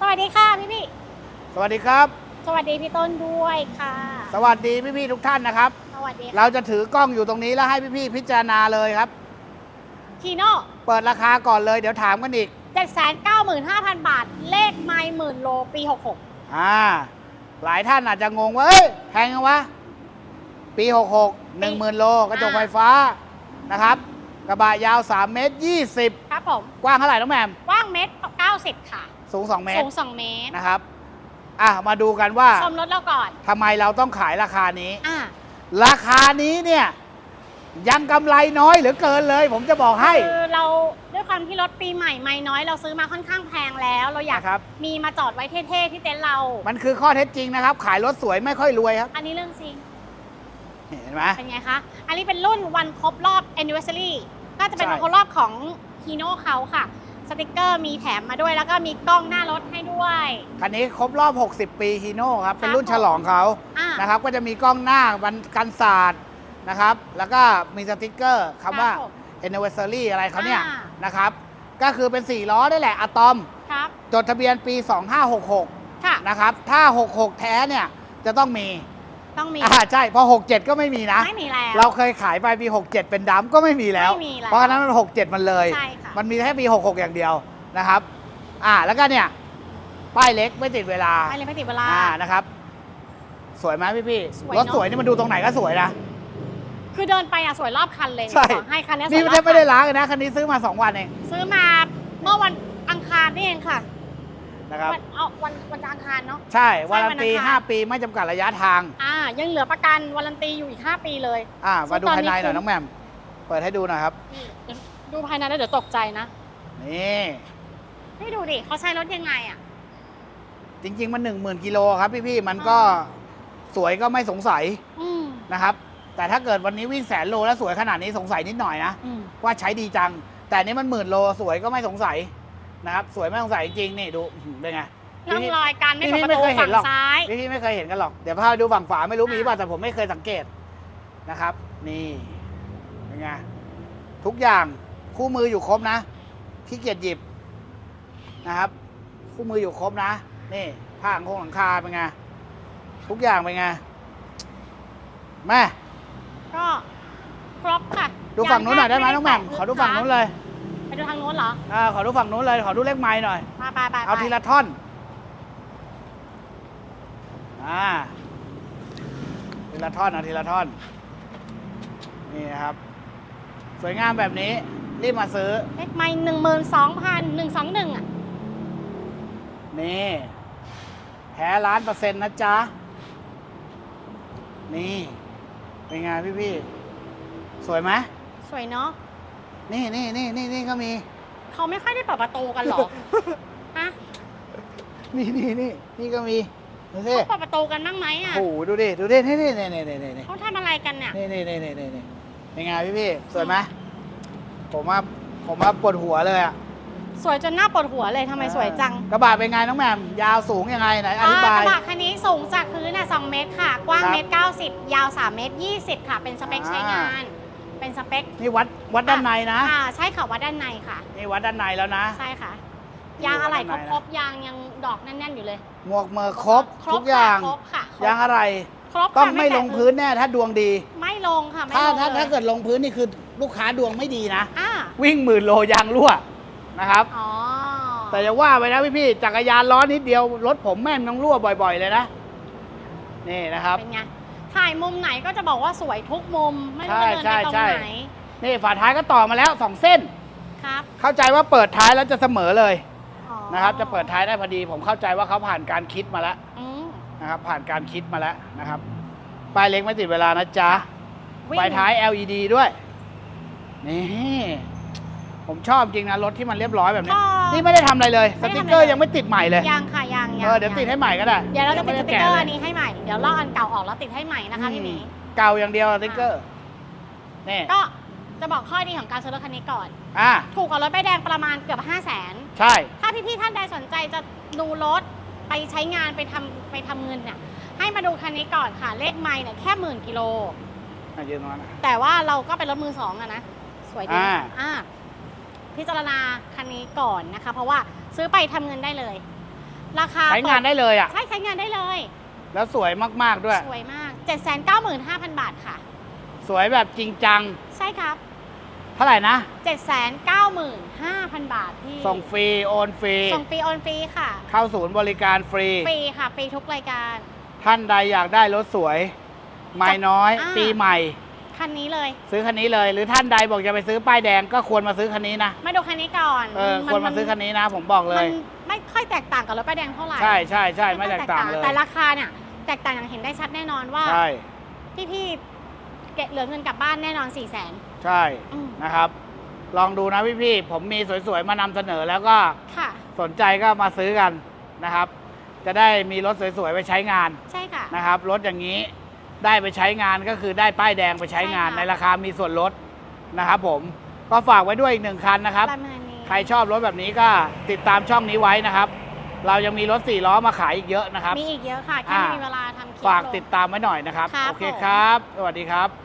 สวัสดีค่ะพี่พี่สวัสดีครับ สวัสดีพี่ต้นด้วยค่ะ สวัสดีพี่ๆทุกท่านนะครับ สวัสดีค่ะเราจะถือกล้องอยู่ตรงนี้แล้วให้พี่ๆพิจารณาเลยครับ คีโน่เปิดราคาก่อนเลยเดี๋ยวถามกันอีกเจ็ดแสนเก้าหมื่นห้าพันบาท เลขไมล์หมื่นโลปีหกหกอ่า หลายท่านอาจจะงงว่าเอ้ยแพงจังวะ ปี66 10,000โลกระจกไฟฟ้านะครับกระบะยาว 3 เมตร 20 ครับผม กว้างเท่าไหร่น้องแหมมกว้างเมตรเก้าสิบค่ะ สูง 2 เมตสูรงสองเมตรนะครับ อะ มาดูกันว่าชมรถเราก่อนทำไมเราต้องขายราคานี้ อ่าราคานี้เนี่ยยังกำไรน้อยเหลือเกินเลย ผมจะบอกให้ คือเราด้วยความที่รถปีใหม่ไม่น้อยเราซื้อมาค่อนข้างแพงแล้ว เราอยากนะครับ มีมาจอดไว้เท่ๆที่เต็นท์เรา มันคือข้อเท็จจริงนะครับ ขายรถสวยไม่ค่อยรวยครับ อันนี้เรื่องจริง เห็นไหม เป็นไงคะ อันนี้เป็นรุ่นวันครบรอบ anniversary ก็จะเป็นใช่ วันครบรอบของฮีโน่เขาค่ะ สติกเกอร์มีแถมมาด้วย แล้วก็มีกล้องหน้ารถให้ด้วย คันนี้ครบรอบ 60 ปีฮีโน่ครับ เป็นรุ่นครับฉลองเขาอ่านะครับ ก็จะมีกล้องหน้าวันกันศาสตร์นะครับ แล้วก็มีสติกเกอร์คำว่ารับผม anniversary อะไรเขาเนี่ยอ่านะครับ ก็คือเป็น 4 ล้อได้แหละอะตอม ครับจดทะเบียนปี 2566 ค่ะนะครับ ถ้า 66 แท้เนี่ย จะต้องมีต้องมีอ่าใช่เพอ67 ก็ไม่มีนะ ไม่มีแล้ว เราเคยขายไปปี 67 เป็นดัมก็ไม่มีแล้ว ไม่มีแล้วเพราะฉะนั้นมัน 67 มันเลย ใช่ค่ะ มันมีแค่ปี66 อย่างเดียวนะครับ อ่าแล้วก็เนี่ย ป้ายเล็กไม่ติดเวลาไม่เลยไม่ติดเวลา อ่านะครับ สวยไหมพี่พี่สวยรถเนอะ สวยนี่มันดูตรงไหนก็สวยนะ คือเดินไปอะสวยรอบคันเลยใช่ ขอให้คันนี้สนี่วยรอบแทบไม่ได้คันล้างเลยนะคันนี้ซื้อมา2วันเองซื้อมาเมื่อวันอังคารนี่เองค่ะนะครับ วันเอาวันวันจันทร์อังคารเนาะ ใช่วารันตีวันอังคาร 5 ปีไม่จำกัดระยะทาง อ่า ยังเหลือประกันวารันตีอยู่อีก 5 ปีเลย อ่าซึ่มางดูตอนภายนี้ในหน่อยคุ้มน้องแหม่มเปิดให้ดูหน่อยครับ นี่เดี๋ยว ดูภายในแล้วเดี๋ยวตกใจนะ นี่นี่ดูดิเขาใช้รถยังไงอะ จริง ๆ มัน 1 0,000กิโลครับพี่พี่มันก็สวยก็ไม่สงสัยอืมนะครับ แต่ถ้าเกิดวันนี้วิ่งแสนโลแล้วสวยขนาดนี้สงสัยนิดหน่อยนะ อืมว่าใช้ดีจัง แต่อันนี้มันหมื่นโลสวยก็ไม่สงสัยนะครับสวยไม่สงสัยจริงๆนี่ดูอื้อหือเป็นไง ร่องรอยการไม่พี่เปิดประตูไม่เคยเห็ฝั่นงหรอก ซ้าย พี่พี่ไม่เคยเห็นกันหรอกเดี๋ยวพาไปดูฝั่งฝาไม่รู้มีอ่าป่ะแต่ผมไม่เคยสังเกตนะครับ นี่เป็นไงทุกอย่าง คู่มืออยู่ครบนะขี้เกียจหยิบนะครับ คู่มืออยู่ครบนะ นี่ผ้าหลังคงหลังคาเป็นไงทุกอย่างเป็นไงแม่ก็ครบค่ะดูฝั่งนู้นหน่อยได้ไหมยัน้องแหม่มแตะขอดูฝั่งนู้นเลยไปดูทางนู้นเหรออ่าขอดูฝั่งนู้นเลย ขอดูเลขไม้หน่อยมาไปไปเอาทีละท่อนอ่าทีละท่อนเอาทีละท่อน นี่นะครับ สวยงามแบบนี้ รีบมาซื้อ เลขไม่หนึ่งหมื่นสองพันหนึ่งสองหนึ่งอะ นี่แท้ล้านเปอร์เซ็นต์นะจ๊ะ นี่ เป็นไงพี่พี่ๆสวยไหมสวยเนาะนี่นี่นี่นี่นี่ก็มี เขาไม่ค่อยได้เปิดประตูกันหรอ ฮะนี่นี่นี่นี่ก็มีดูสิเขาเปิดประตูกันบ้างไหมอะโอ้โหดูดิดูดินี่นี่นี่นี่นี่นี่เขาทำอะไรกันเนี่ยนี่นี่นี่นี่นี่นี่เป็นไงพี่พี่สวยไหม ผมว่าผมว่าปวดหัวเลยอะสวยจนหน้าปวดหัวเลยทำไมสวยจัง กระบะเป็นไงน้องแหม่มยาวสูงยังไงไหนอธิบาย กระบะคันนี้สูงจากพื้นอะ2เมตรค่ะ กว้างครับ เมตร90 ยาว 3 เมตร 20 ค่ะ เป็นสเปคอ่าใช้งาน เป็นสเปคนี่วัดวัดด้านในนะ อ่าใช่ค่ะวัดด้านในค่ะ นี่วัดด้านในแล้วนะ ใช่ค่ะนี่ยางอะไรวัดด้านในนะครบๆยางยังดอกแน่นๆอยู่เลยหมวกเมอร์ครบทุกอย่าง ครบค่ะครบยางอะไร ครบค่ะต้องไม่แตะลงพื้นแน่ถ้าดวงดี ไม่ลงค่ะไม่ถ้าลงถ้าลยถ้าเกิดลงพื้นนี่คือลูกค้าดวงไม่ดีนะ อ่า วิ่งหมื่นโลยางรั่วนะครับ อ๋อแต่จะว่าไปนะพี่พี่ๆจักรยานล้อนิดเดียวรถผมแม่งต้องรั่วบ่อยๆเลยนะนี่นะครับ เป็นไงถ่ายมุมไหนก็จะบอกว่าสวยทุกมุม ไม่รู้จะเดินใช่ไปตรงใช่ไหนนี่ฝาท้ายก็ต่อมาแล้วสองเส้นครับ เข้าใจว่าเปิดท้ายแล้วจะเสมอเลยอ๋อนะครับ จะเปิดท้ายได้พอดี ผมเข้าใจว่าเขาผ่านการคิดมาแล้วอืมนะครับ ผ่านการคิดมาแล้วนะครับป้ายเล็กไม่ติดเวลานะจ๊ะวิ่งไฟท้าย LED ด้วย นี่ ผมชอบจริงนะรถที่มันเรียบร้อยแบบนี้ก็นี่ไม่ได้ทำอะไรเลย สไม่ได้ติทำกเกอร์อะไรเลยยังไม่ติดใหม่เลยยังค่ะยังยังเออเดี๋ยวติดให้ใหม่ก็ได้เดี๋ยวเราจะติดสงไม่ติ๊กเกอร์แะอันนี้ให้ใหม่ เดี๋ยวลอกอันเก่าออกแล้วติดให้ใหม่นะคะพี่หมีเก่าอย่างเดียวสติกเกอร์นี่ก็จะบอกข้อดีของการซื้อรถคันนี้ก่อน อะถูกกว่ารถป้ายแดงประมาณเกือบ 5 0 0แสน ใช่ ถ้าพี่ๆท่านใดสนใจจะดูรถไปใช้งานไปทำไปทำเงินเนี่ยให้มาดูคันนี้ก่อนค่ะ เลขไม่เนี่ยแค่หมื่นกิโล อะยืนตรงนั้นนะแต่ว่าเราก็เป็นรถมือสองอะนะ สวยดีอ่า อ่า พิจารณาคันนี้ก่อนนะคะ เพราะว่าซื้อไปทำเงินได้เลย ราคาใช้งานได้เลยอะ ใช่ใช้งานได้เลยแล้วสวยมากๆด้วย สวยมาก 795,000 บาทค่ะ สวยแบบจริงจัง ใช่ครับ เท่าไหร่นะ 795,000 บาทพี่ส่งฟรีโอนฟรี ส่งฟรีโอนฟรีค่ะ เข้าศูนย์บริการฟรี ฟรีค่ะฟรีทุกรายการ ท่านใดอยากได้รถสวย ไม่น้อย อ่า ปีใหม่ คันนี้เลย ซื้อคันนี้เลย หรือท่านใดบอกจะไปซื้อป้ายแดงก็ควรมาซื้อคันนี้นะมาดูคันนี้ก่อนเออควรมาซื้อคันนี้นะ ผมบอกเลมัย นไม่ค่อยแตกต่างกับรถป้ายแดงเท่าไหร่ใช่ใช่ใช่ไม่แตกต่างเลยแต่ราคาเนี่ยแตกต่างอย่างเห็นได้ชัดแน่นอนว่า ใช่พี่พี่ๆเก็บเหลือเงินกลับบ้านแน่นอน4ี่แสนใช่นะครับ ลองดูนะพี่ๆผมมีสวยๆมานำเสนอแล้วก็ค่ะ สนใจก็มาซื้อกันนะครับ จะได้มีรถสวยๆไปใช้งาน ใช่ค่ะ นะครับรถอย่างนี้ ได้ไปใช้งานก็คือได้ป้ายแดงไปใช้งานใช่ค่ะ ในราคามีส่วนลดนะครับผมก็ฝากไว้ด้วยอีกหนึ่งคันนะครับ ประมาณนี้ ใครชอบรถแบบนี้ก็ติดตามช่องนี้ไว้นะครับ เรายังมีรถสี่ล้อมาขายอีกเยอะนะครับ มีอีกเยอะค่ะ แค่อ่าไม่มีเวลาทำคลิปฝากลง ติดตามไว้หน่อยนะครับ ครับโอเคผม ครับ สวัสดีครับ